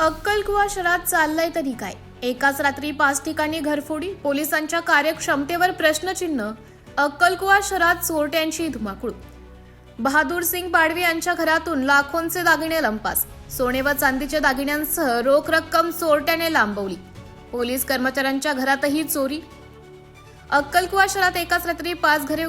अक्कलकुवा शहरात चाललंय तरी काय? एकाच रात्री पाच ठिकाणी घरफोडी पोलिसांच्या कार्यक्षमतेवर प्रश्नचिन्ह अक्कलकुवा शहरात चोरट्यांची धुमाकूळ. बहादूर सिंग पाडवी यांच्या घरातून लाखोंचे दागिने लंपास. सोने व चांदीच्या दागिन्यांसह रोख रक्कम चोरट्याने लांबवली. पोलीस कर्मचाऱ्यांच्या घरातही चोरी. अक्कलकुवा शहरात एकाच रात्री पाच घरे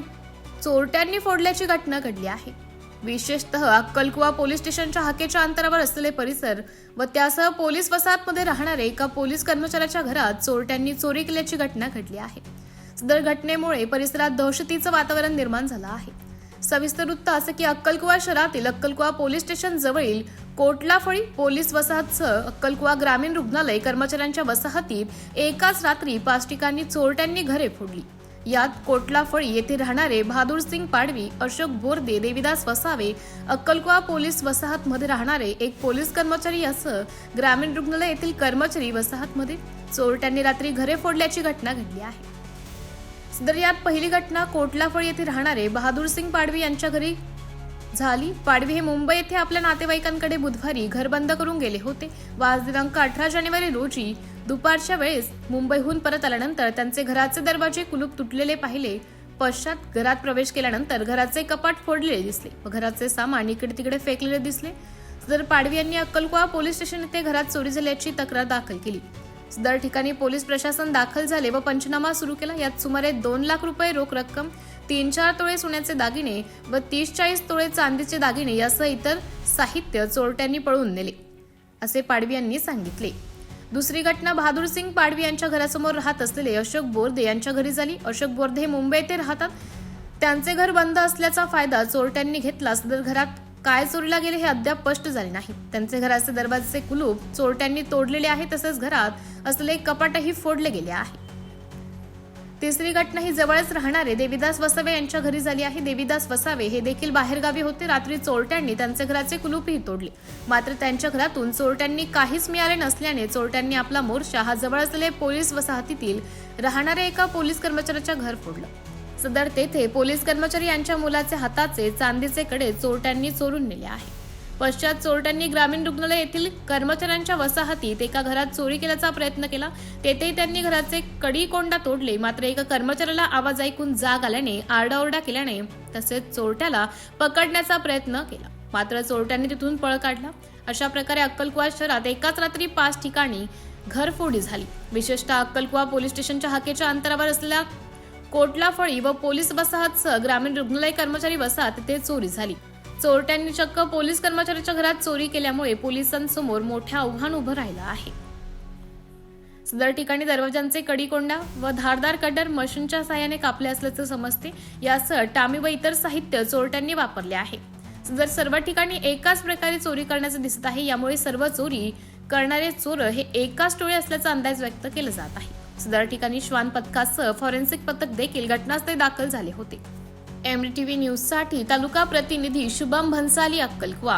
चोरट्यांनी फोडल्याची घटना घडली आहे. विशेषतः अक्कलकुवा पोलीस स्टेशनच्या हाकेच्या अंतरावर असलेले परिसर व त्यासह पोलीस वसाहतमध्ये राहणारे एका पोलीस कर्मचाऱ्याच्या घरात चोरट्यांनी चोरी केल्याची घटना घडली आहे. सदर घटनेमुळे परिसरात दहशतीचं वातावरण निर्माण झालं आहे. सविस्तर वृत्त असं की अक्कलकुवा शहरातील अक्कलकुवा पोलीस स्टेशन जवळील कोटलाफळी पोलीस वसाहतसह अक्कलकुवा ग्रामीण रुग्णालय कर्मचाऱ्यांच्या वसाहतीत एकाच रात्री पाच ठिकाणी चोरट्यांनी घरे फोडली. यात कोटलाफळी येथे राहणारे बहादूर सिंग पाडवी अशोक बोरदे देविदास वसावे अक्कलकुवा पोलीस वसाहतमध्ये राहणारे एक पोलीस कर्मचारी यासह ग्रामीण रुग्णालय येथील कर्मचारी वसाहतमध्ये चोरट्यांनी रात्री घरे फोडल्याची घटना घडली आहे. सदर यात पहिली घटना कोटलाफळी येथे राहणारे बहादूर सिंग पाडवी यांच्या घरी झाली. पाडवी हे मुंबई येथे आपल्या नातेवाईकांकडे बुधवारी घर बंद करून गेले होते. वाज दिनांक अठरा जानेवारी रोजी दुपारच्या वेळेस मुंबईहून परत आल्यानंतर त्यांचे घराचे दरवाजे कुलूप तुटलेले पाहिले. पश्चात घरात प्रवेश केल्यानंतर घराचे कपाट फोडलेले दिसले व घराचे सामान इकडे तिकडे फेकलेले दिसले. सदर पाडवी यांनी अक्कलकुवा पोलीस स्टेशन येथे घरात चोरी झाल्याची तक्रार दाखल केली. सदर ठिकाणी पोलीस प्रशासन दाखल झाले व पंचनामा सुरू केला. यात सुमारे दोन लाख रुपये रोख रक्कम तीन चार तोळे सोन्याचे दागिने व तीस चाळीस तोळे चांदीचे दागिने यासह इतर साहित्य चोरट्यांनी पळवून नेले असे पाडवी यांनी सांगितले. दुसरी घटना बहादूर सिंग पाडवी यांच्या घरासमोर राहत असलेले अशोक बोर्दे यांच्या घरी झाली. अशोक बोर्दे हे मुंबई येथे राहतात. त्यांचे घर बंद असल्याचा फायदा चोरट्यांनी घेतला सदर घरात काय चोरीला गेले हे अद्याप स्पष्ट झाले नाही. त्यांचे घराचे दरवाजेचे कुलूप चोरट्यांनी तोडलेले आहे तसेच घरात असलेले कपाटही फोडले गेले आहे. तिसरी घटना ही जवळच राहणारे देवीदास वसावे यांच्या घरी झाली आहे. देवीदास वसावे हे देखील बाहेरगावी होते. रात्री चोरट्यांनी त्यांचे घराचे कुलूपही तोडले. मात्र त्यांच्या घरातून चोरट्यांनी काहीच मिळाले नसल्याने चोरट्यांनी आपला मोर्चा हा जवळ असलेले पोलीस वसाहतीतील राहणाऱ्या एका पोलीस कर्मचाऱ्याच्या घर फोडलं. सदर तेथे पोलीस कर्मचारी यांच्या मुलाचे हाताचे चांदीचे कडे चोरट्यांनी चोरून नेले आहे. पश्चात चोरट्यांनी ग्रामीण रुग्णालय येथील कर्मचाऱ्यांच्या वसाहतीत एका घरात चोरी केल्याचा प्रयत्न केला. तेथेही त्यांनी घराचे कडी कोंडा तोडले. मात्र एका कर्मचाऱ्याला आवाज ऐकून जाग आल्याने आरडाओरडा केल्याने तसेच चोरट्याला पकडण्याचा प्रयत्न केला. मात्र चोरट्यांनी तिथून पळ काढला. अशा प्रकारे अक्कलकुवा शहरात एकाच रात्री पाच ठिकाणी घरफोडी झाली. विशेषतः अक्कलकुवा पोलीस स्टेशनच्या हाकेच्या अंतरावर असलेल्या कोटलाफळी व पोलीस वसाहतसह ग्रामीण रुग्णालय कर्मचारी वसाहत ते चोरी झाली. चोरट्यांनी चक्क पोलीस कर्मचाऱ्याच्या घरात चोरी केल्यामुळे पोलिसांसमोर मोठ्या आव्हान उभं राहिलं आहे. सदर ठिकाणी दरवाजांचे कडीकोंडा व धारदार कटर मशीनच्या सहाय्याने कापले असल्याचं समजते यासह टामी व इतर साहित्य चोरट्यांनी वापरले आहे. सदर सर्व ठिकाणी एकाच प्रकारे चोरी करण्याचं दिसत आहे यामुळे सर्व चोरी करणारे चोर हे एकाच टोळी असल्याचा अंदाज व्यक्त केला जात आहे. सदर ठिकाणी श्वान पथकासह फॉरेन्सिक पथक देखील घटनास्थळी दाखल झाले होते. एम टी व्ही न्यूजसाठी तालुका प्रतिनिधी शुभम भन्साली अक्कलकुवा.